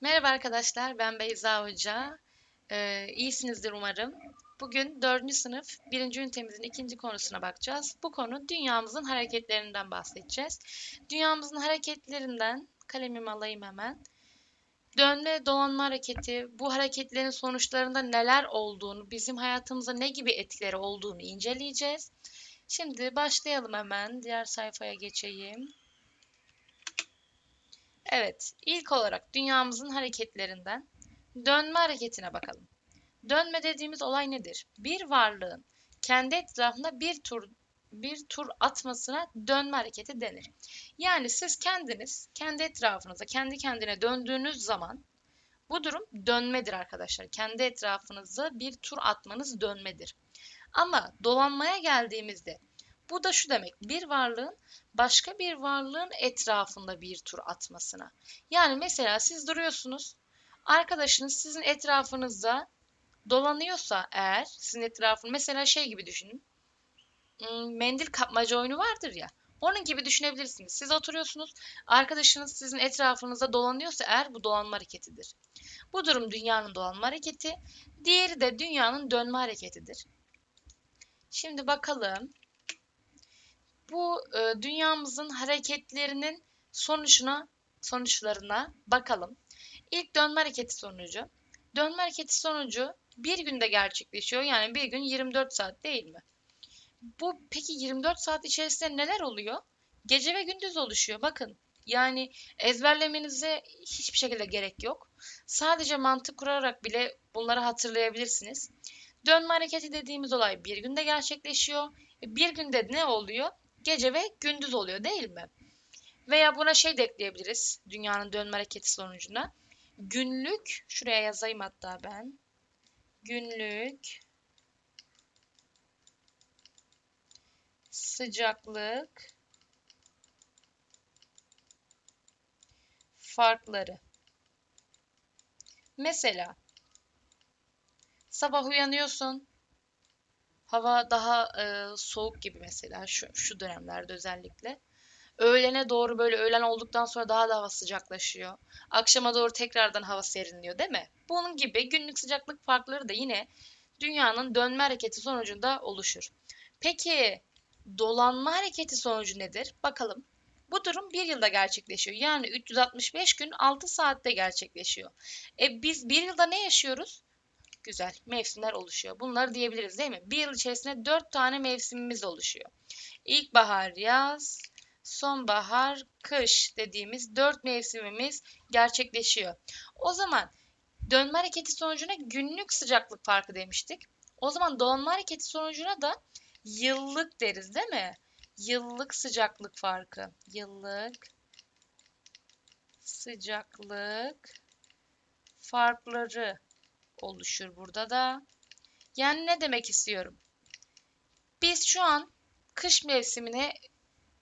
Merhaba arkadaşlar, ben Beyza Hoca. Ee, iyisinizdir umarım. Bugün 4. sınıf 1. ünitemizin ikinci konusuna bakacağız. Bu konu dünyamızın hareketlerinden bahsedeceğiz. Dünyamızın hareketlerinden, kalemimi alayım hemen. Dönme dolanma hareketi, bu hareketlerin sonuçlarında neler olduğunu, bizim hayatımıza ne gibi etkileri olduğunu inceleyeceğiz. Şimdi başlayalım hemen. Diğer sayfaya geçeyim. Evet, ilk olarak dünyamızın hareketlerinden dönme hareketine bakalım. Dönme dediğimiz olay nedir? Bir varlığın kendi etrafında bir tur bir tur atmasına dönme hareketi denir. Yani siz kendiniz kendi etrafınıza kendi kendine döndüğünüz zaman bu durum dönmedir arkadaşlar. Kendi etrafınıza bir tur atmanız dönmedir. Ama dolanmaya geldiğimizde bu da şu demek, bir varlığın başka bir varlığın etrafında bir tur atmasına. Yani mesela siz duruyorsunuz, arkadaşınız sizin etrafınızda dolanıyorsa eğer, sizin etrafın mesela şey gibi düşünün, hmm, mendil kapmaca oyunu vardır ya, onun gibi düşünebilirsiniz. Siz oturuyorsunuz, arkadaşınız sizin etrafınızda dolanıyorsa eğer bu dolanma hareketidir. Bu durum dünyanın dolanma hareketi, diğeri de dünyanın dönme hareketidir. Şimdi bakalım bu e, dünyamızın hareketlerinin sonucuna sonuçlarına bakalım. İlk dönme hareketi sonucu. Dönme hareketi sonucu bir günde gerçekleşiyor. Yani bir gün 24 saat değil mi? Bu peki 24 saat içerisinde neler oluyor? Gece ve gündüz oluşuyor. Bakın yani ezberlemenize hiçbir şekilde gerek yok. Sadece mantık kurarak bile bunları hatırlayabilirsiniz. Dönme hareketi dediğimiz olay bir günde gerçekleşiyor. Bir günde ne oluyor? Gece ve gündüz oluyor değil mi? Veya buna şey de ekleyebiliriz dünyanın dönme hareketi sonucunda. Günlük, şuraya yazayım hatta ben. Günlük sıcaklık farkları. Mesela sabah uyanıyorsun, Hava daha e, soğuk gibi mesela şu, şu dönemlerde özellikle. Öğlene doğru böyle öğlen olduktan sonra daha da hava sıcaklaşıyor. Akşama doğru tekrardan hava serinliyor değil mi? Bunun gibi günlük sıcaklık farkları da yine dünyanın dönme hareketi sonucunda oluşur. Peki dolanma hareketi sonucu nedir? Bakalım. Bu durum bir yılda gerçekleşiyor. Yani 365 gün 6 saatte gerçekleşiyor. E biz bir yılda ne yaşıyoruz? Güzel. Mevsimler oluşuyor. Bunları diyebiliriz değil mi? Bir yıl içerisinde dört tane mevsimimiz oluşuyor. İlkbahar, yaz, sonbahar, kış dediğimiz dört mevsimimiz gerçekleşiyor. O zaman dönme hareketi sonucuna günlük sıcaklık farkı demiştik. O zaman dolanma hareketi sonucuna da yıllık deriz değil mi? Yıllık sıcaklık farkı. Yıllık sıcaklık farkları oluşur burada da. Yani ne demek istiyorum? Biz şu an kış mevsimine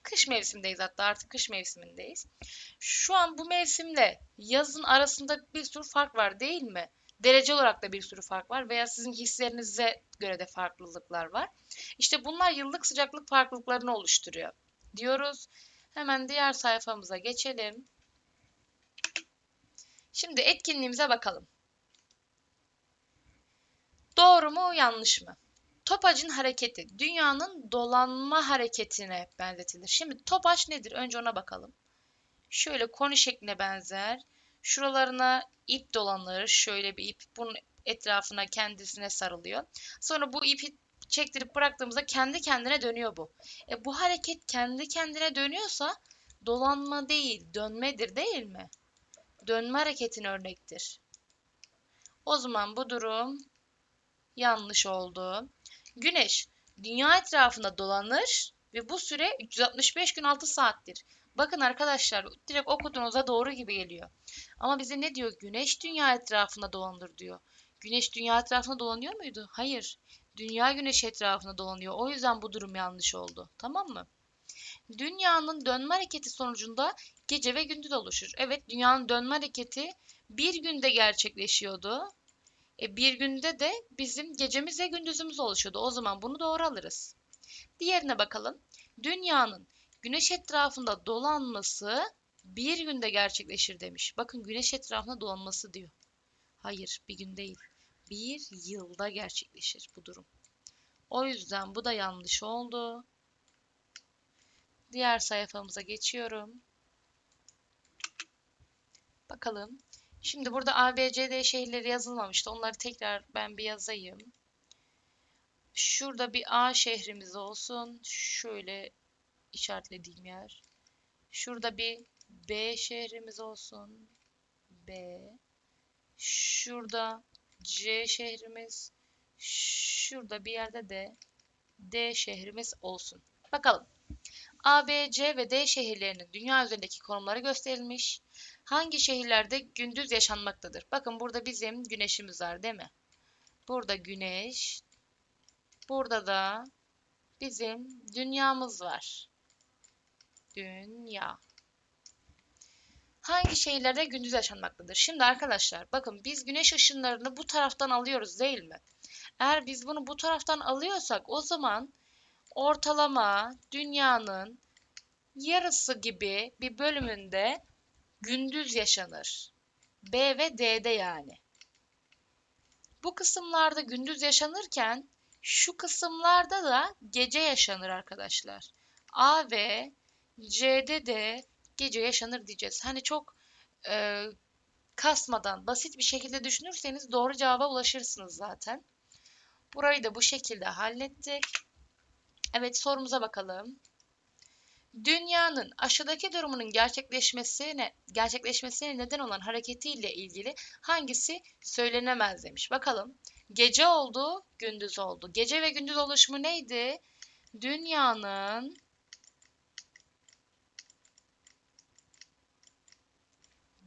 kış mevsimdeyiz hatta artık kış mevsimindeyiz. Şu an bu mevsimle yazın arasında bir sürü fark var değil mi? Derece olarak da bir sürü fark var veya sizin hislerinize göre de farklılıklar var. İşte bunlar yıllık sıcaklık farklılıklarını oluşturuyor diyoruz. Hemen diğer sayfamıza geçelim. Şimdi etkinliğimize bakalım. Doğru mu yanlış mı? Topacın hareketi dünyanın dolanma hareketine benzetilir. Şimdi topaç nedir? Önce ona bakalım. Şöyle koni şekline benzer. Şuralarına ip dolanır. Şöyle bir ip bunun etrafına kendisine sarılıyor. Sonra bu ipi çektirip bıraktığımızda kendi kendine dönüyor bu. E bu hareket kendi kendine dönüyorsa dolanma değil, dönmedir değil mi? Dönme hareketin örnektir. O zaman bu durum yanlış oldu. Güneş dünya etrafında dolanır ve bu süre 365 gün 6 saattir. Bakın arkadaşlar direkt okuduğunuza doğru gibi geliyor. Ama bize ne diyor? Güneş dünya etrafında dolanır diyor. Güneş dünya etrafında dolanıyor muydu? Hayır. Dünya güneş etrafında dolanıyor. O yüzden bu durum yanlış oldu. Tamam mı? Dünyanın dönme hareketi sonucunda gece ve gündüz oluşur. Evet dünyanın dönme hareketi bir günde gerçekleşiyordu. E, bir günde de bizim gecemiz ve gündüzümüz oluşuyordu. O zaman bunu doğru alırız. Diğerine bakalım. Dünyanın güneş etrafında dolanması bir günde gerçekleşir demiş. Bakın güneş etrafında dolanması diyor. Hayır, bir gün değil. Bir yılda gerçekleşir bu durum. O yüzden bu da yanlış oldu. Diğer sayfamıza geçiyorum. Bakalım. Şimdi burada A, B, C, D şehirleri yazılmamıştı. Onları tekrar ben bir yazayım. Şurada bir A şehrimiz olsun. Şöyle işaretlediğim yer. Şurada bir B şehrimiz olsun. B. Şurada C şehrimiz. Şurada bir yerde de D şehrimiz olsun. Bakalım. A, B, C ve D şehirlerinin dünya üzerindeki konumları gösterilmiş. Hangi şehirlerde gündüz yaşanmaktadır? Bakın burada bizim güneşimiz var değil mi? Burada güneş. Burada da bizim dünyamız var. Dünya. Hangi şehirlerde gündüz yaşanmaktadır? Şimdi arkadaşlar bakın biz güneş ışınlarını bu taraftan alıyoruz değil mi? Eğer biz bunu bu taraftan alıyorsak o zaman ortalama dünyanın yarısı gibi bir bölümünde gündüz yaşanır. B ve D'de yani. Bu kısımlarda gündüz yaşanırken şu kısımlarda da gece yaşanır arkadaşlar. A ve C'de de gece yaşanır diyeceğiz. Hani çok e, kasmadan basit bir şekilde düşünürseniz doğru cevaba ulaşırsınız zaten. Burayı da bu şekilde hallettik. Evet sorumuza bakalım. Dünyanın aşağıdaki durumunun gerçekleşmesine gerçekleşmesine neden olan hareketiyle ilgili hangisi söylenemez demiş. Bakalım. Gece oldu, gündüz oldu. Gece ve gündüz oluşumu neydi? Dünyanın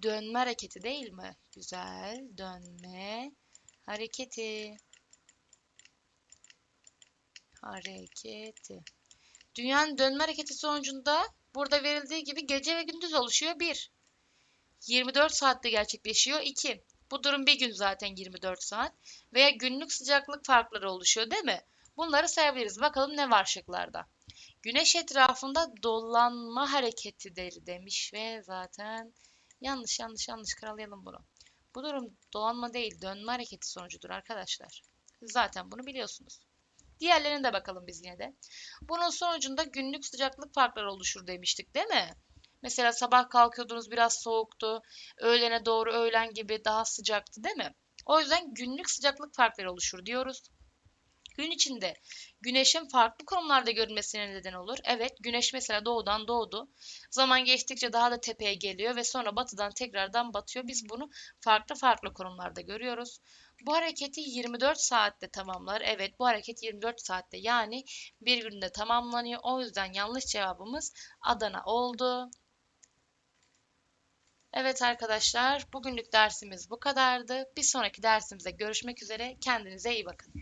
dönme hareketi değil mi? Güzel. Dönme hareketi. Hareketi. Dünyanın dönme hareketi sonucunda burada verildiği gibi gece ve gündüz oluşuyor 1. 24 saatte gerçekleşiyor 2. Bu durum bir gün zaten 24 saat. Veya günlük sıcaklık farkları oluşuyor değil mi? Bunları sayabiliriz. Bakalım ne var şıklarda. Güneş etrafında dolanma hareketidir demiş ve zaten yanlış yanlış yanlış karalayalım bunu. Bu durum dolanma değil dönme hareketi sonucudur arkadaşlar. Zaten bunu biliyorsunuz. Diğerlerine de bakalım biz yine de. Bunun sonucunda günlük sıcaklık farkları oluşur demiştik değil mi? Mesela sabah kalkıyordunuz biraz soğuktu. Öğlene doğru öğlen gibi daha sıcaktı değil mi? O yüzden günlük sıcaklık farkları oluşur diyoruz. Gün içinde güneşin farklı konumlarda görünmesine neden olur. Evet güneş mesela doğudan doğdu. Zaman geçtikçe daha da tepeye geliyor ve sonra batıdan tekrardan batıyor. Biz bunu farklı farklı konumlarda görüyoruz. Bu hareketi 24 saatte tamamlar. Evet bu hareket 24 saatte yani bir günde tamamlanıyor. O yüzden yanlış cevabımız Adana oldu. Evet arkadaşlar bugünlük dersimiz bu kadardı. Bir sonraki dersimizde görüşmek üzere. Kendinize iyi bakın.